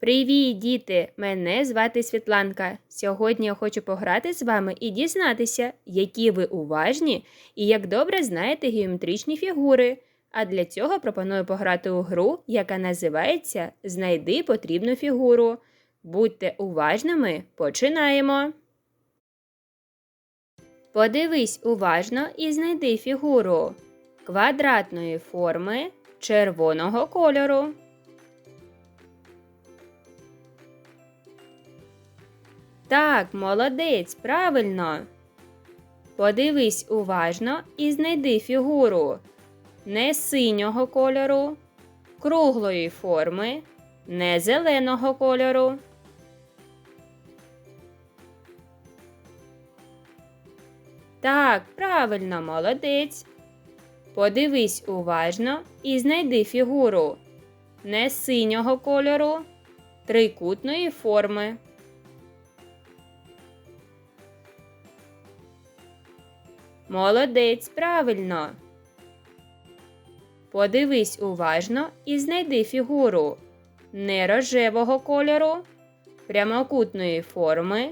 Привіт, діти! Мене звати Світланка. Сьогодні я хочу пограти з вами і дізнатися, які ви уважні і як добре знаєте геометричні фігури. А для цього пропоную пограти у гру, яка називається Знайди потрібну фігуру. Будьте уважними, починаємо. Подивись уважно і знайди фігуру квадратної форми червоного кольору. Так, молодець, правильно. Подивись уважно і знайди фігуру не синього кольору, круглої форми, не зеленого кольору. Так, правильно, молодець. Подивись уважно і знайди фігуру не синього кольору, трикутної форми. Молодець, правильно. Подивись уважно і знайди фігуру не рожевого кольору, прямокутної форми,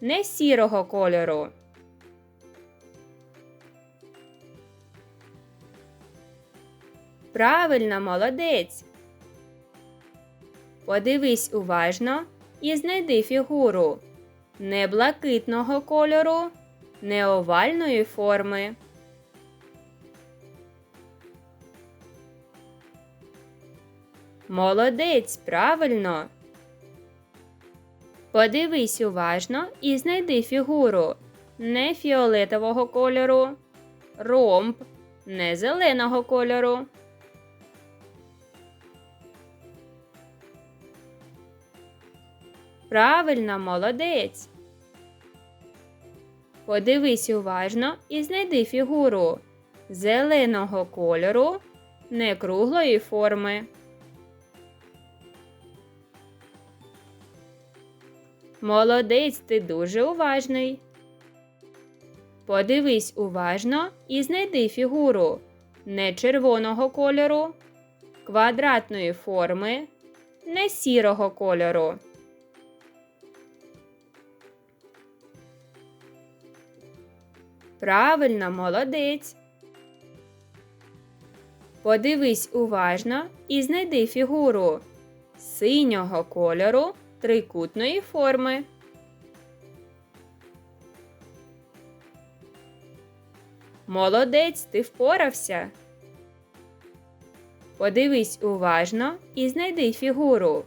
не сірого кольору. Правильно, молодець. Подивись уважно і знайди фігуру не блакитного кольору, не овальної форми. Молодець, правильно. Подивись уважно і знайди фігуру не фіолетового кольору, ромб, не зеленого кольору. Правильно, молодець. Подивись уважно і знайди фігуру зеленого кольору, не круглої форми. Молодець, ти дуже уважний. Подивись уважно і знайди фігуру не червоного кольору, квадратної форми, не сірого кольору. Правильно, молодець. Подивись уважно і знайди фігуру синього кольору трикутної форми. Молодець, ти впорався. Подивись уважно і знайди фігуру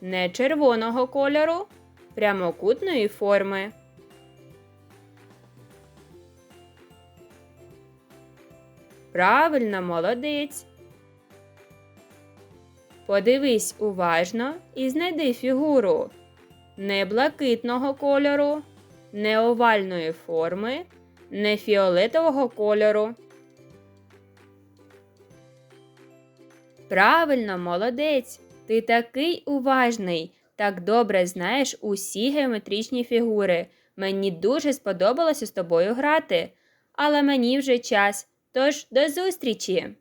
не червоного кольору, прямокутної форми. Правильно, молодець. Подивись уважно і знайди фігуру не блакитного кольору, не овальної форми, не фіолетового кольору. Правильно, молодець. Ти такий уважний, так добре знаєш усі геометричні фігури. Мені дуже сподобалося з тобою грати, але мені вже час. Тож до зустрічі!